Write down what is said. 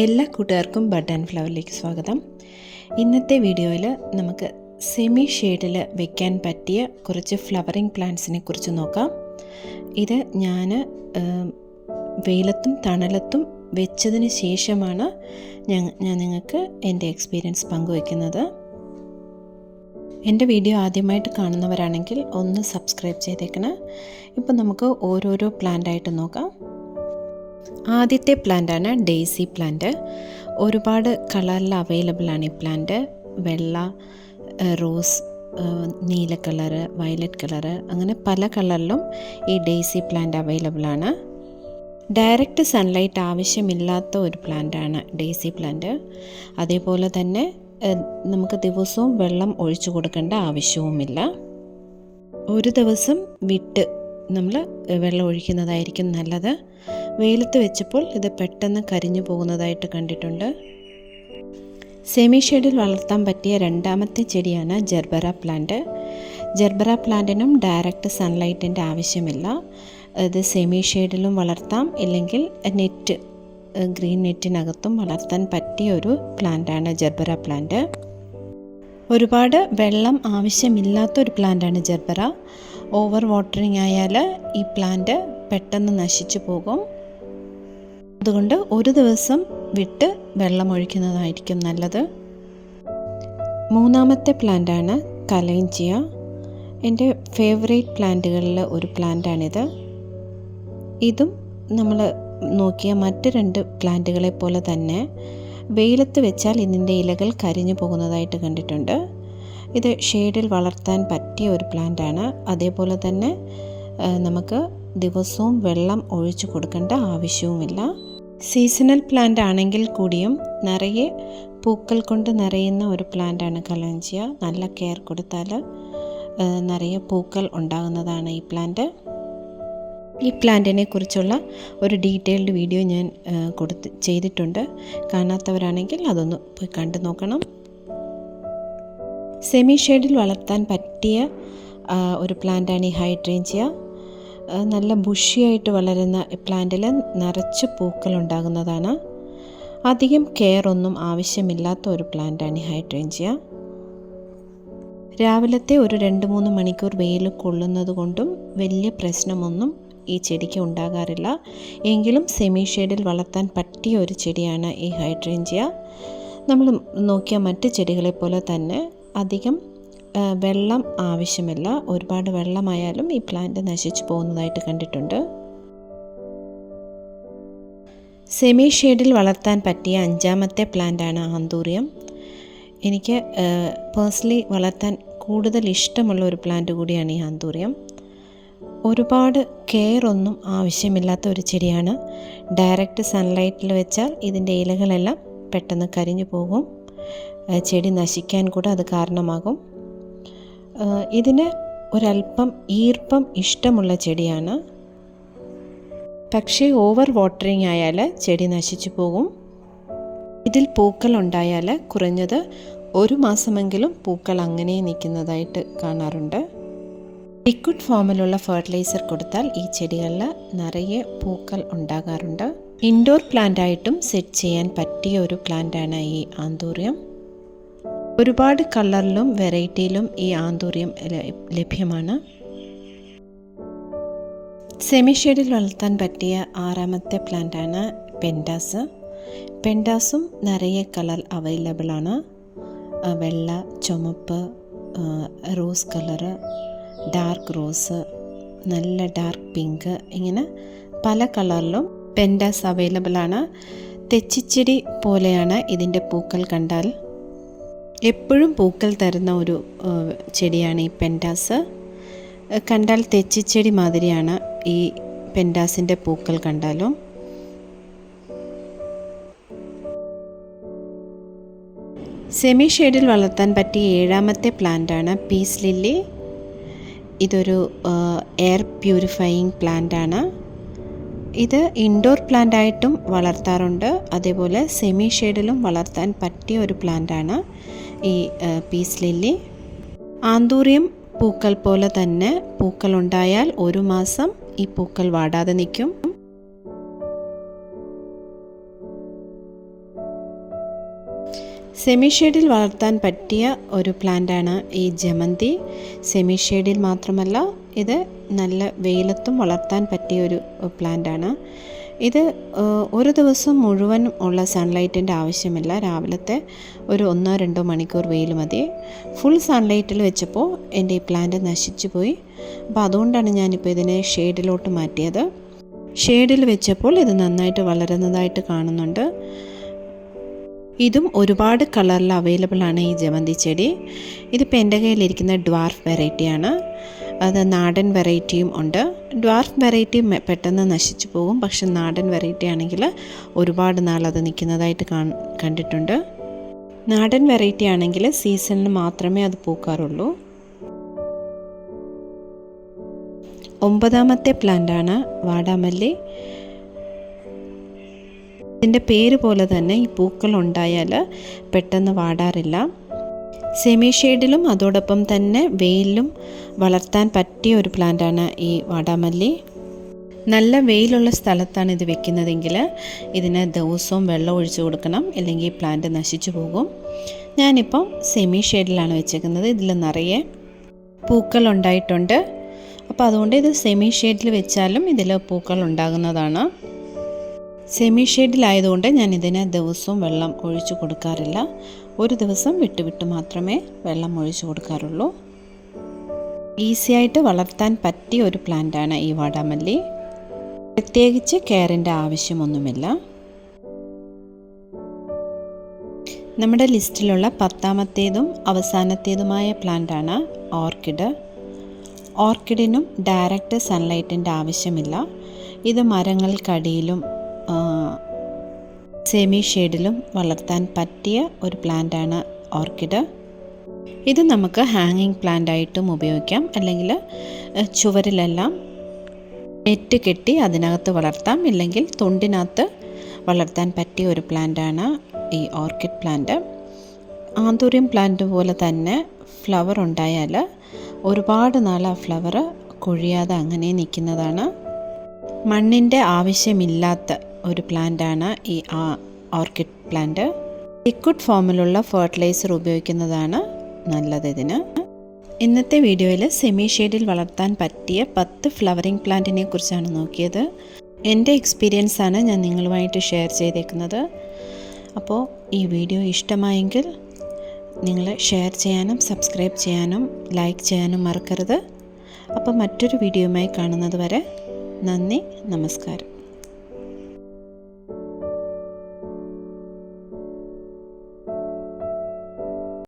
എല്ലാ കൂട്ടുകാർക്കും bud and ഫ്ലവറിലേക്ക് സ്വാഗതം. ഇന്നത്തെ വീഡിയോയിൽ നമുക്ക് സെമി ഷെയ്ഡിൽ വെക്കാൻ പറ്റിയ കുറച്ച് ഫ്ലവറിങ് പ്ലാന്റ്സിനെ കുറിച്ച് നോക്കാം. ഇത് ഞാൻ വെയിലത്തും തണലത്തും വെച്ചതിന് ശേഷമാണ് ഞാൻ ഞാൻ നിങ്ങൾക്ക് എന്റെ എക്സ്പീരിയൻസ് പങ്കുവയ്ക്കുന്നത് എന്റെ വീഡിയോ ആദ്യമായിട്ട് കാണുന്നവരാണെങ്കിൽ ഒന്ന് സബ്സ്ക്രൈബ് ചെയ്തേക്കണം. ഇപ്പം നമുക്ക് ഓരോരോ പ്ലാന്റായിട്ട് നോക്കാം. ആദ്യത്തെ പ്ലാന്റാണ് ഡെയ്സി പ്ലാന്റ്. ഒരുപാട് കളറിൽ അവൈലബിൾ ആണ് ഈ പ്ലാന്റ്. വെള്ള റോസ് നീല കളറ് വയലറ്റ് കളറ് അങ്ങനെ പല കളറിലും ഈ ഡെയ്സി പ്ലാന്റ് അവൈലബിൾ ആണ്. ഡയറക്റ്റ് സൺലൈറ്റ് ആവശ്യമില്ലാത്ത ഒരു പ്ലാന്റാണ് ഡെയ്സി പ്ലാന്റ്. അതേപോലെ തന്നെ നമുക്ക് ദിവസവും വെള്ളം ഒഴിച്ചു കൊടുക്കേണ്ട ആവശ്യവുമില്ല. ഒരു ദിവസം വിട്ട് നമ്മൾ വെള്ളം ഒഴിക്കുന്നതായിരിക്കും നല്ലത്. വെയിലത്ത് വെച്ചപ്പോൾ ഇത് പെട്ടെന്ന് കരിഞ്ഞു പോകുന്നതായിട്ട് കണ്ടിട്ടുണ്ട്. സെമി ഷെയ്ഡിൽ വളർത്താൻ പറ്റിയ രണ്ടാമത്തെ ചെടിയാണ് ജെർബറ പ്ലാന്റ് ജെർബറ പ്ലാന്റിനും ഡയറക്റ്റ് സൺലൈറ്റിന്റെ ആവശ്യമില്ല. ഇത് സെമി ഷെയ്ഡിലും വളർത്താം. ഇല്ലെങ്കിൽ നെറ്റ് ഗ്രീൻ നെറ്റിനകത്തും വളർത്താൻ പറ്റിയ ഒരു പ്ലാന്റാണ് ജെർബറ പ്ലാന്റ് ഒരുപാട് വെള്ളം ആവശ്യമില്ലാത്ത ഒരു പ്ലാന്റാണ് ജെർബറ ഓവർ വാട്ടറിങ് ആയാൽ ഈ പ്ലാന്റ് പെട്ടെന്ന് നശിച്ചു പോകും. അതുകൊണ്ട് ഒരു ദിവസം വിട്ട് വെള്ളം ഒഴിക്കുന്നതായിരിക്കും നല്ലത്. മൂന്നാമത്തെ പ്ലാന്റാണ് കലൈഞ്ചിയ എന്റെ ഫേവറേറ്റ് പ്ലാന്റുകളിൽ ഒരു പ്ലാന്റാണിത്. ഇതും നമ്മൾ നോക്കിയ മറ്റ് രണ്ട് പ്ലാന്റുകളെ പോലെ തന്നെ വെയിലത്ത് വെച്ചാൽ ഇതിന്റെ ഇലകൾ കരിഞ്ഞു പോകുന്നതായിട്ട് കണ്ടിട്ടുണ്ട്. ഇത് ഷെയ്ഡിൽ വളർത്താൻ പറ്റിയ ഒരു പ്ലാന്റാണ്. അതേപോലെ തന്നെ നമുക്ക് ദിവസവും വെള്ളം ഒഴിച്ചു കൊടുക്കേണ്ട ആവശ്യവുമില്ല. സീസണൽ പ്ലാന്റ് ആണെങ്കിൽ കൂടിയും നിറയെ പൂക്കൾ കൊണ്ട് നിറയുന്ന ഒരു പ്ലാന്റാണ് കലാഞ്ചിയ. നല്ല കെയർ കൊടുത്താൽ നിറയെ പൂക്കൾ ഉണ്ടാകുന്നതാണ് ഈ പ്ലാന്റ് ഈ പ്ലാന്റിനെ കുറിച്ചുള്ള ഒരു ഡീറ്റെയിൽഡ് വീഡിയോ ഞാൻ കൊടുത്ത് ചെയ്തിട്ടുണ്ട്. കാണാത്തവരാണെങ്കിൽ അതൊന്ന് പോയി കണ്ടു നോക്കണം. സെമി ഷെയ്ഡിൽ വളർത്താൻ പറ്റിയ ഒരു പ്ലാന്റാണ് ഈ ഹൈഡ്രേഞ്ചിയ നല്ല ബുഷിയായിട്ട് വളരുന്ന പ്ലാന്റിൽ നിറച്ച് പൂക്കൾ ഉണ്ടാകുന്നതാണ് അധികം കെയർ ഒന്നും ആവശ്യമില്ലാത്ത ഒരു പ്ലാന്റാണ് ഈ ഹൈഡ്രേഞ്ചിയ. രാവിലത്തെ ഒരു രണ്ട് മൂന്ന് മണിക്കൂർ വെയിൽ കൊള്ളുന്നത് കൊണ്ടും വലിയ പ്രശ്നമൊന്നും ഈ ചെടിക്ക് ഉണ്ടാകാറില്ല. എങ്കിലും സെമി ഷെയ്ഡിൽ വളർത്താൻ പറ്റിയ ഒരു ചെടിയാണ് ഈ ഹൈഡ്രേഞ്ചിയ. നമ്മൾ നോക്കിയ മറ്റ് ചെടികളെ പോലെ തന്നെ അധികം വെള്ളം ആവശ്യമില്ല. ഒരുപാട് വെള്ളമായാലും ഈ പ്ലാന്റ് നശിച്ചു പോകുന്നതായിട്ട് കണ്ടിട്ടുണ്ട്. സെമി ഷെയ്ഡിൽ വളർത്താൻ പറ്റിയ അഞ്ചാമത്തെ പ്ലാന്റാണ് ആന്തൂറിയം. എനിക്ക് പേഴ്സണലി വളർത്താൻ കൂടുതൽ ഇഷ്ടമുള്ള ഒരു പ്ലാന്റ് കൂടിയാണ് ഈ ആന്തൂറിയം. ഒരുപാട് കെയർ ഒന്നും ആവശ്യമില്ലാത്ത ഒരു ചെടിയാണ്. ഡയറക്റ്റ് സൺലൈറ്റിൽ വെച്ചാൽ ഇതിന്റെ ഇലകളെല്ലാം പെട്ടെന്ന് കരിഞ്ഞു പോകും. ചെടി നശിക്കാൻ കൂടെ അത് കാരണമാകും. ഇതിന് ഒരല്പം ഈർപ്പം ഇഷ്ടമുള്ള ചെടിയാണ്. പക്ഷേ ഓവർ വാട്ടറിങ് ആയാൽ ചെടി നശിച്ചു പോകും. ഇതിൽ പൂക്കൾ ഉണ്ടായാൽ കുറഞ്ഞത് ഒരു മാസമെങ്കിലും പൂക്കൾ അങ്ങനെ നിൽക്കുന്നതായിട്ട് കാണാറുണ്ട്. ലിക്വിഡ് ഫോമിലുള്ള ഫെർട്ടിലൈസർ കൊടുത്താൽ ഈ ചെടികളിൽ നിറയെ പൂക്കൾ ഉണ്ടാകാറുണ്ട്. ഇൻഡോർ പ്ലാന്റായിട്ടും സെറ്റ് ചെയ്യാൻ പറ്റിയ ഒരു പ്ലാന്റാണ് ഈ ആന്തൂറിയം. ഒരുപാട് കളറിലും വെറൈറ്റിയിലും ഈ ആന്തൂറിയം ലഭ്യമാണ്. സെമി ഷെയ്ഡിൽ വളർത്താൻ പറ്റിയ ആറാമത്തെ പ്ലാന്റാണ് പെൻഡാസ്. പെൻഡാസും നിറയെ കളർ അവൈലബിൾ ആണ്. വെള്ള ചുമപ്പ് റോസ് കളറ് ഡാർക്ക് റോസ് നല്ല ഡാർക്ക് പിങ്ക് ഇങ്ങനെ പല കളറിലും പെൻഡാസ് അവൈലബിൾ ആണ്. തെച്ചിച്ചെടി പോലെയാണ് ഇതിന്റെ പൂക്കൾ കണ്ടാൽ. എപ്പോഴും പൂക്കൾ തരുന്ന ഒരു ചെടിയാണ് ഈ പെൻഡാസ്. കണ്ടാൽ തെച്ചിച്ചെടി മാതിരിയാണ് ഈ പെൻഡാസിന്റെ പൂക്കൾ കണ്ടാലും. സെമി ഷെയ്ഡിൽ വളർത്താൻ പറ്റിയ ഏഴാമത്തെ പ്ലാന്റാണ് പീസ് ലില്ലി. ഇതൊരു എയർ പ്യൂരിഫയിങ് പ്ലാന്റാണ്. ഇത് ഇൻഡോർ പ്ലാന്റ് ആയിട്ടും വളർത്താറുണ്ട്. അതേപോലെ സെമി ഷെയ്ഡിലും വളർത്താൻ പറ്റിയ ഒരു പ്ലാന്റാണ് ഈ പീസ് ലില്ലി ആന്തൂറിയം പൂക്കൾ പോലെ തന്നെ പൂക്കൾ ഉണ്ടായാൽ ഒരു മാസം ഈ പൂക്കൾ വാടാതെ നിൽക്കും. സെമി ഷെയ്ഡിൽ വളർത്താൻ പറ്റിയ ഒരു പ്ലാന്റാണ് ഈ ജമന്തി. സെമി ഷെയ്ഡിൽ മാത്രമല്ല ഇത് നല്ല വെയിലത്തും വളർത്താൻ പറ്റിയ ഒരു പ്ലാന്റാണ് ഇത് ഒരു ദിവസം മുഴുവൻ ഉള്ള സൺലൈറ്റിന്റെ ആവശ്യമില്ല. രാവിലത്തെ ഒരു ഒന്നോ രണ്ടോ മണിക്കൂർ വെയിൽ മതി. ഫുൾ സൺലൈറ്റിൽ വെച്ചപ്പോൾ എന്റെ ഈ പ്ലാന്റ് നശിച്ചു പോയി. അപ്പോൾ അതുകൊണ്ടാണ് ഞാനിപ്പോൾ ഇതിനെ ഷെയ്ഡിലോട്ട് മാറ്റിയത്. ഷെയ്ഡിൽ വെച്ചപ്പോൾ ഇത് നന്നായിട്ട് വളരുന്നതായിട്ട് കാണുന്നുണ്ട്. ഇതും ഒരുപാട് കളറിൽ അവൈലബിൾ ആണ് ഈ ജമന്തി ചെടി. ഇതിപ്പോൾ എന്റെ കയ്യിലിരിക്കുന്ന ഡ്വാർഫ് വെറൈറ്റിയാണ് അത് നാടൻ വെറൈറ്റിയും ഉണ്ട്. ഡ്വാർഫ് വെറൈറ്റി പെട്ടെന്ന് നശിച്ചു പോകും. പക്ഷെ നാടൻ വെറൈറ്റി ആണെങ്കിൽ ഒരുപാട് നാൾ അത് നിൽക്കുന്നതായിട്ട് കണ്ടിട്ടുണ്ട്. നാടൻ വെറൈറ്റി ആണെങ്കിൽ സീസണിൽ മാത്രമേ അത് പൂക്കാറുള്ളൂ. ഒമ്പതാമത്തെ പ്ലാന്റാണ് വാടാമല്ലി. ഇതിന്റെ പേര് പോലെ തന്നെ ഈ പൂക്കൾ ഉണ്ടായാൽ പെട്ടെന്ന് വാടാറില്ല. സെമി ഷെയ്ഡിലും അതോടൊപ്പം തന്നെ വെയിലും വളർത്താൻ പറ്റിയ ഒരു പ്ലാന്റാണ് ഈ വാടാമല്ലി. നല്ല വെയിലുള്ള സ്ഥലത്താണ് ഇത് വെക്കുന്നതെങ്കിൽ ഇതിന് ദിവസവും വെള്ളം ഒഴിച്ചു കൊടുക്കണം ഇല്ലെങ്കിൽ പ്ലാന്റ് നശിച്ചു പോകും. ഞാനിപ്പം സെമി ഷെയ്ഡിലാണ് വെച്ചേക്കുന്നത്. ഇതിൽ നിറയെ പൂക്കൾ ഉണ്ടായിട്ടുണ്ട്. അപ്പോൾ അതുകൊണ്ട് ഇത് സെമി ഷെയ്ഡിൽ വെച്ചാലും ഇതിൽ പൂക്കൾ ഉണ്ടാകുന്നതാണ്. സെമി ഷെയ്ഡിലായതുകൊണ്ട് ഞാൻ ഇതിന് ദിവസവും വെള്ളം ഒഴിച്ചു കൊടുക്കാറില്ല. ഒരു ദിവസം വിട്ടുവിട്ട് വിട്ട് മാത്രമേ വെള്ളം ഒഴിച്ചു കൊടുക്കാറുള്ളൂ. ഈസിയായിട്ട് വളർത്താൻ പറ്റിയ ഒരു പ്ലാന്റാണ് ഈ വാടാമല്ലി. പ്രത്യേകിച്ച് കെയറിന്റെ ആവശ്യമൊന്നുമില്ല. നമ്മുടെ ലിസ്റ്റിലുള്ള പത്താമത്തേതും അവസാനത്തേതുമായ പ്ലാന്റാണ് ഓർക്കിഡ്. ഓർക്കിഡിനും ഡയറക്റ്റ് സൺലൈറ്റിന്റെ ആവശ്യമില്ല. ഇത് മരങ്ങൾക്കടിയിലും സെമി ഷെയ്ഡിലും വളർത്താൻ പറ്റിയ ഒരു പ്ലാന്റാണ് ഓർക്കിഡ് ഇത് നമുക്ക് ഹാങ്ങിങ് പ്ലാന്റ് ആയിട്ടും ഉപയോഗിക്കാം. അല്ലെങ്കിൽ ചുവരിലെല്ലാം നെറ്റ് കെട്ടി അതിനകത്ത് വളർത്താം. ഇല്ലെങ്കിൽ തൊണ്ടിനകത്ത് വളർത്താൻ പറ്റിയ ഒരു പ്ലാന്റാണ് ഈ ഓർക്കിഡ് പ്ലാന്റ് ആന്തൂര്യം പ്ലാന്റ് പോലെ തന്നെ ഫ്ലവർ ഉണ്ടായാൽ ഒരുപാട് നാൾ ആ ഫ്ലവർ കൊഴിയാതെ അങ്ങനെ നിൽക്കുന്നതാണ്. മണ്ണിന്റെ ആവശ്യമില്ലാത്ത ഒരു പ്ലാന്റാണ് ഈ ഓർക്കിഡ് പ്ലാന്റ്. ലിക്വിഡ് ഫോമിലുള്ള ഫെർട്ടിലൈസർ ഉപയോഗിക്കുന്നതാണ് നല്ലത് ഇതിന്. ഇന്നത്തെ വീഡിയോയിൽ സെമി ഷെയ്ഡിൽ വളർത്താൻ പറ്റിയ പത്ത് ഫ്ലവറിംഗ് പ്ലാന്റിനെ കുറിച്ചാണ് നോക്കിയത്. എന്റെ എക്സ്പീരിയൻസ് ആണ് ഞാൻ നിങ്ങളുമായിട്ട് ഷെയർ ചെയ്തേക്കുന്നത്. അപ്പോൾ ഈ വീഡിയോ ഇഷ്ടമായെങ്കിൽ നിങ്ങൾ ഷെയർ ചെയ്യാനും സബ്സ്ക്രൈബ് ചെയ്യാനും ലൈക്ക് ചെയ്യാനും മറക്കരുത്. അപ്പോൾ മറ്റൊരു വീഡിയോയുമായി കാണുന്നത് വരെ നന്ദി നമസ്കാരം.